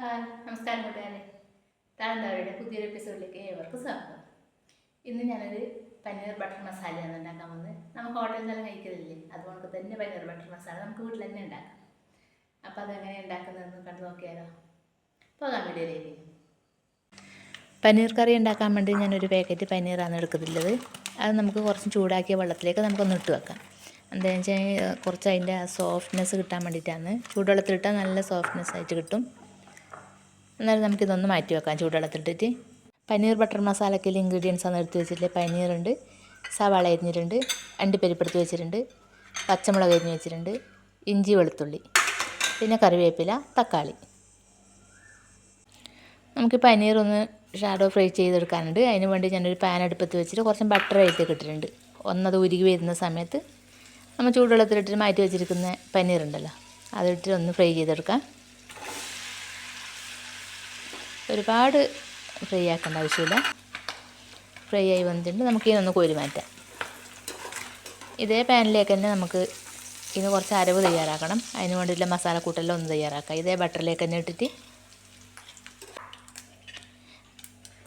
നമസ്കാരം കൂട്ടുകാരെ. താഴെന്താവരുടെ പുതിയൊരു എപ്പിസോഡിലേക്ക് ഏവർക്കും സ്വാഗതം. ഇന്ന് ഞാനൊരു പനീർ ബട്ടർ മസാലയാണ് ഉണ്ടാക്കാൻ വന്നത് നമുക്ക് ഹോട്ടലിൽ നിന്നെല്ലാം കഴിക്കലില്ലേ? അതുകൊണ്ട് തന്നെ പനീർ ബട്ടർ മസാല നമുക്ക് വീട്ടിൽ തന്നെ ഉണ്ടാക്കാം. അപ്പോൾ അതെങ്ങനെ ഉണ്ടാക്കുന്നതെന്ന് കണ്ടു നോക്കിയാലോ? പോകാം വീഡിയോയിലേക്ക്. പനീർ കറി ഉണ്ടാക്കാൻ വേണ്ടി ഞാനൊരു പാക്കറ്റ് പനീറാണ് എടുക്കുന്നുള്ളത് അത് നമുക്ക് കുറച്ച് ചൂടാക്കിയ വെള്ളത്തിലേക്ക് നമുക്കൊന്ന് ഇട്ട് വെക്കാം. എന്താണെന്ന് വെച്ചാൽ കുറച്ച് അതിന്റെ സോഫ്റ്റ്നെസ് കിട്ടാൻ വേണ്ടിയിട്ടാണ്. ചൂടുവെള്ളത്തിലിട്ടാൽ നല്ല സോഫ്റ്റ്നെസ് ആയിട്ട് കിട്ടും. എന്നാലും നമുക്കിതൊന്ന് മാറ്റി വെക്കാം. ചൂടുവെള്ളത്തിലിട്ടിട്ട്. പനീർ ബട്ടർ മസാലക്കുള്ള ഇൻഗ്രീഡിയൻസ് ആണ് എടുത്ത് വെച്ചിട്ടുള്ളത്. പനീറുണ്ട് സവാള അരിഞ്ഞിട്ടുണ്ട് അണ്ടിപ്പരിപ്പ് എടുത്ത് വെച്ചിട്ടുണ്ട് പച്ചമുളക് അരിഞ്ഞ് വെച്ചിട്ടുണ്ട് ഇഞ്ചി വെളുത്തുള്ളി പിന്നെ കറിവേപ്പില തക്കാളി. നമുക്ക് പനീർ ഒന്ന് ഷാഡോ ഫ്രൈ ചെയ്തെടുക്കാനുണ്ട്. അതിന് വേണ്ടി ഞാനൊരു പാൻ അടുപ്പത്ത് വെച്ചിട്ട് കുറച്ച് ബട്ടർ അതിലേക്ക് ഇട്ടിട്ടുണ്ട്. ഒന്നത് ഉരുകി വരുന്ന സമയത്ത് നമ്മൾ ചൂടുവെള്ളത്തിലിട്ടിട്ട് മാറ്റി വെച്ചിരിക്കുന്ന പനീറുണ്ടല്ലോ അതിട്ടിട്ട് ഒന്ന് ഫ്രൈ ചെയ്തെടുക്കാം. ഒരുപാട് ഫ്രൈ ആക്കേണ്ട ആവശ്യമില്ല. ഫ്രൈ ആയി വന്നിട്ടുണ്ട്. നമുക്ക് ഇതിനൊന്ന് കോരി മാറ്റാം. ഇതേ പാനിലേക്ക് തന്നെ നമുക്ക് ഇതിന് കുറച്ച് അരവ് തയ്യാറാക്കണം. അതിന് വേണ്ടിയിട്ടുള്ള മസാലക്കൂട്ടെല്ലാം ഒന്ന് തയ്യാറാക്കാം. ഇതേ ബട്ടറിലേക്ക് തന്നെ ഇട്ടിട്ട്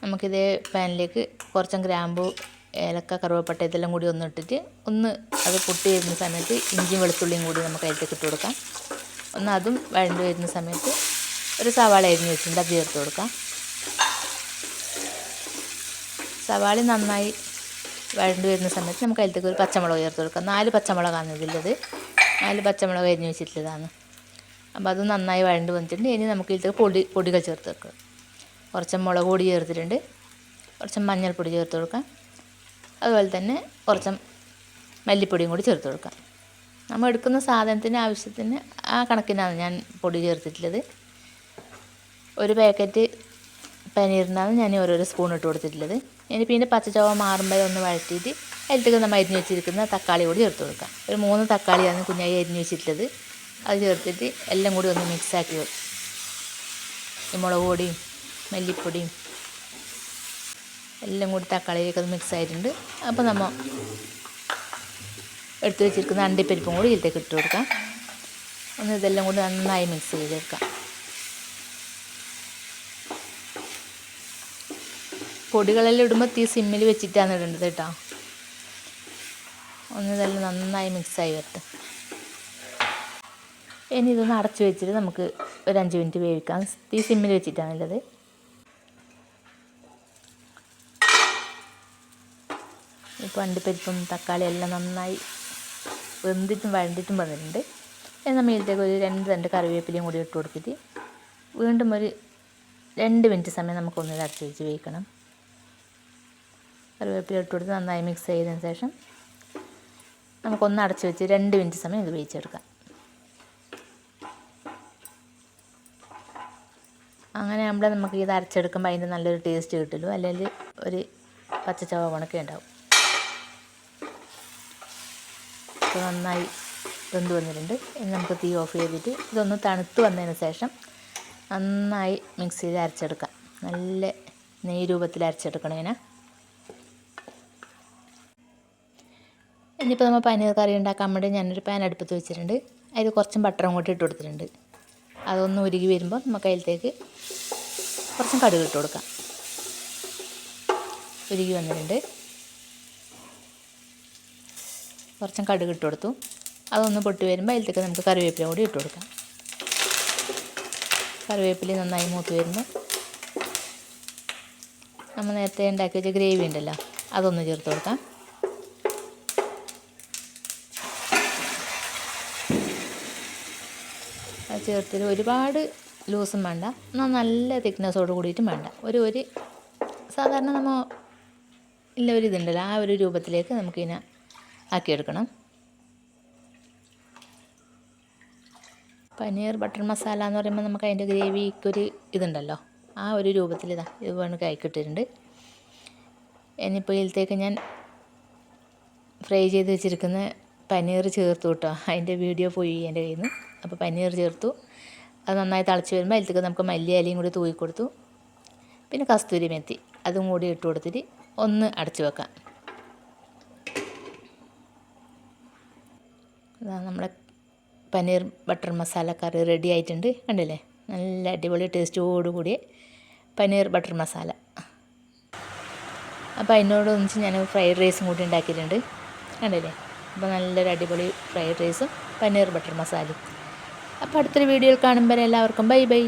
നമുക്കിതേ പാനിലേക്ക് കുറച്ചും ഗ്രാമ്പു ഏലക്ക കറുവപ്പട്ട ഇതെല്ലാം കൂടി ഒന്ന് ഇട്ടിട്ട് ഒന്ന് അത് പൊട്ടി വരുന്ന സമയത്ത് ഇഞ്ചിയും വെളുത്തുള്ളിയും കൂടി നമുക്ക് അതിലേക്ക് ഇട്ട് കൊടുക്കാം. ഒന്ന് അതും വഴണ്ട് വരുന്ന സമയത്ത് ഒരു സവാള അരിഞ്ഞ് വെച്ചിട്ടുണ്ട്. അത് ചേർത്ത് കൊടുക്കാം. സവാള നന്നായി വഴണ്ട് വരുന്ന സമയത്ത് നമുക്ക് അതിലേക്ക് ഒരു പച്ചമുളക് ചേർത്ത് കൊടുക്കാം. നാല് പച്ചമുളകാണ് ഇതിലുള്ളത്. നാല് പച്ചമുളക് അരിഞ്ഞ് വെച്ചിട്ടുള്ളതാണ്. അപ്പോൾ അത് നന്നായി വഴണ്ട് വന്നിട്ടുണ്ട്. ഇനി നമുക്ക് ഇതിലേക്ക് പൊടി പൊടികൾ ചേർത്ത് വെക്കാം. കുറച്ച് മുളക് പൊടി ചേർത്തിട്ടുണ്ട്. കുറച്ച് മഞ്ഞൾപ്പൊടി ചേർത്ത് കൊടുക്കാം. അതുപോലെ തന്നെ കുറച്ച് മല്ലിപ്പൊടിയും കൂടി ചേർത്ത് കൊടുക്കാം. നമ്മൾ എടുക്കുന്ന സാധനത്തിന് ആവശ്യത്തിന് ആ കണക്കിനാണ് ഞാൻ പൊടി ചേർത്തിട്ടുള്ളത്. ഒരു പാക്കറ്റ് പനീറിനാണ് ഞാൻ ഓരോരോ സ്പൂൺ ഇട്ട് കൊടുത്തിട്ടുള്ളത്. ഇനി പിന്നെ പച്ചച്ചവ മാറുമ്പോൾ ഒന്ന് വഴറ്റിയിട്ട് അതിലേക്ക് നമ്മൾ അരിഞ്ഞ് വെച്ചിരിക്കുന്ന തക്കാളി കൂടി ചേർത്ത് കൊടുക്കാം. ഒരു മൂന്ന് തക്കാളിയാണ് കുഞ്ഞായി അരിഞ്ഞ് വെച്ചിട്ടുള്ളത്. അത് ചേർത്തിട്ട് എല്ലാം കൂടി ഒന്ന് മിക്സാക്കി ഈ മുളക് പൊടിയും മല്ലിപ്പൊടിയും എല്ലാം കൂടി തക്കാളിയിലേക്ക് അത് മിക്സ് ആയിട്ടുണ്ട്. അപ്പോൾ നമ്മൾ എടുത്ത് വെച്ചിരിക്കുന്ന അണ്ടിപ്പരിപ്പും കൂടി ഇതിലേക്ക് ഇട്ട് കൊടുക്കാം. ഒന്ന് ഇതെല്ലാം കൂടി നന്നായി മിക്സ് ചെയ്തെടുക്കാം. പൊടികളെല്ലാം ഇടുമ്പോൾ തീ സിമ്മിൽ വെച്ചിട്ടാണ് ഇടേണ്ടത് കേട്ടോ. ഒന്ന് ഇതെല്ലാം നന്നായി മിക്സായി വരട്ടെ. ഇനി ഇതൊന്ന് അടച്ച് വെച്ചിട്ട് നമുക്ക് ഒരു അഞ്ച് മിനിറ്റ് വേവിക്കാം. തീ സിമ്മിൽ വെച്ചിട്ടാണ് വെച്ചിട്ടാണുള്ളത് ഇപ്പോൾ അണ്ടിപ്പരിപ്പും തക്കാളി എല്ലാം നന്നായി വെന്തിട്ടും വഴണ്ടിട്ടും വന്നിട്ടുണ്ട്. നമ്മൾ ഇതിലേക്ക് ഒരു രണ്ട് രണ്ട് കറിവേപ്പിലയും കൂടി ഇട്ട് കൊടുത്തിട്ട് വീണ്ടും ഒരു രണ്ട് മിനിറ്റ് സമയം നമുക്കൊന്ന് അടച്ച് വെച്ച് വേവിക്കണം. കറിവേപ്പില ഇട്ട് കൊടുത്ത് നന്നായി മിക്സ് ചെയ്തതിന് ശേഷം നമുക്കൊന്ന് അടച്ചു വെച്ച് രണ്ട് മിനിറ്റ് സമയം ഇത് വേവിച്ചെടുക്കാം. അങ്ങനെ നമ്മൾ നമുക്ക് ഇത് അരച്ചെടുക്കുമ്പോൾ അതിന്റെ നല്ലൊരു ടേസ്റ്റ് കിട്ടുള്ളൂ. അല്ലെങ്കിൽ ഒരു പച്ചച്ചവ കണക്കെ ഉണ്ടാവും. ഇപ്പോൾ നന്നായി വെന്ത് വന്നിട്ടുണ്ട്. ഇനി നമുക്ക് തീ ഓഫ് ചെയ്തിട്ട് ഇതൊന്ന് തണുത്ത് വന്നതിന് ശേഷം നന്നായി മിക്സ് ചെയ്ത് അരച്ചെടുക്കാം. നല്ല നെയ് രൂപത്തിൽ അരച്ചെടുക്കണം ഇനിയിപ്പോൾ നമ്മൾ പനീർ കറി ഉണ്ടാക്കാൻ വേണ്ടി ഞാനൊരു പാൻ അടുപ്പത്ത് വെച്ചിട്ടുണ്ട്. അതിൽ കുറച്ചും ബട്ടറും കൂട്ടി ഇട്ട് കൊടുത്തിട്ടുണ്ട്. അതൊന്ന് ഉരുകി വരുമ്പോൾ നമുക്ക് അതിലത്തേക്ക് കുറച്ചും കടുക് ഇട്ട് കൊടുക്കാം. ഉരുകി വന്നിട്ടുണ്ട്. കുറച്ചും കടുക് ഇട്ട് കൊടുത്തു. അതൊന്ന് പൊട്ടി വരുമ്പോൾ അതിലത്തേക്ക് നമുക്ക് കറിവേപ്പില കൂടി ഇട്ട് കൊടുക്കാം. കറിവേപ്പില നന്നായി മൂത്ത് വരുമ്പോൾ നമ്മൾ നേരത്തെ ഉണ്ടാക്കി വെച്ച ഗ്രേവി ഉണ്ടല്ലോ അതൊന്ന് ചേർത്ത് കൊടുക്കാം. ചേർത്തിട്ട് ഒരുപാട് ലൂസും വേണ്ട. എന്നാൽ നല്ല തിക്നെസ്സോട് കൂടിയിട്ടും വേണ്ട. ഒരു ഒരു സാധാരണ നമ്മൾ ഇല്ല ഒരു ഇതുണ്ടല്ലോ. ആ ഒരു രൂപത്തിലേക്ക് നമുക്കിതിനെ ആക്കിയെടുക്കണം. പനീർ ബട്ടർ മസാല എന്ന് പറയുമ്പോൾ നമുക്ക് അതിന്റെ ഗ്രേവിക്കൊരു ഇതുണ്ടല്ലോ. ആ ഒരു രൂപത്തിൽ ഇതാ ഇത് വേണം കഴിക്കിട്ടിട്ടുണ്ട് ഇനിയിപ്പോൾ ഇതിലത്തേക്ക് ഞാൻ ഫ്രൈ ചെയ്ത് വെച്ചിരിക്കുന്ന പനീർ ചേർത്തു കേട്ടോ. അതിന്റെ വീഡിയോ പോയി എന്റെ കയ്യിൽ നിന്ന് അപ്പോൾ പനീർ ചേർത്തു. അത് നന്നായി തിളച്ച് വരുമ്പോൾ അതിലേക്ക് നമുക്ക് മല്ലി ഇലയും കൂടി തൂക്കി കൊടുത്തു. പിന്നെ കസ്തൂരി മെത്തി. അതും കൂടി ഇട്ട് കൊടുത്തിട്ട് ഒന്ന് അടച്ചു വെക്കാം. നമ്മുടെ paneer butter masala curry ready ആയിട്ടുണ്ട്. കണ്ടില്ലേ? നല്ല അടിപൊളി ടേസ്റ്റോടുകൂടിയ പനീർ ബട്ടർ മസാല. അപ്പോൾ അതിനോടൊന്നിച്ച് ഞാൻ ഫ്രൈഡ് റൈസും കൂടി ഉണ്ടാക്കിയിട്ടുണ്ട്. കണ്ടില്ലേ? അപ്പോൾ നല്ലൊരു അടിപൊളി ഫ്രൈഡ് റൈസും പനീർ ബട്ടർ മസാലയും. അപ്പോൾ അടുത്തൊരു വീഡിയോയിൽ കാണുമ്പോൾ എല്ലാവർക്കും ബൈ ബൈ.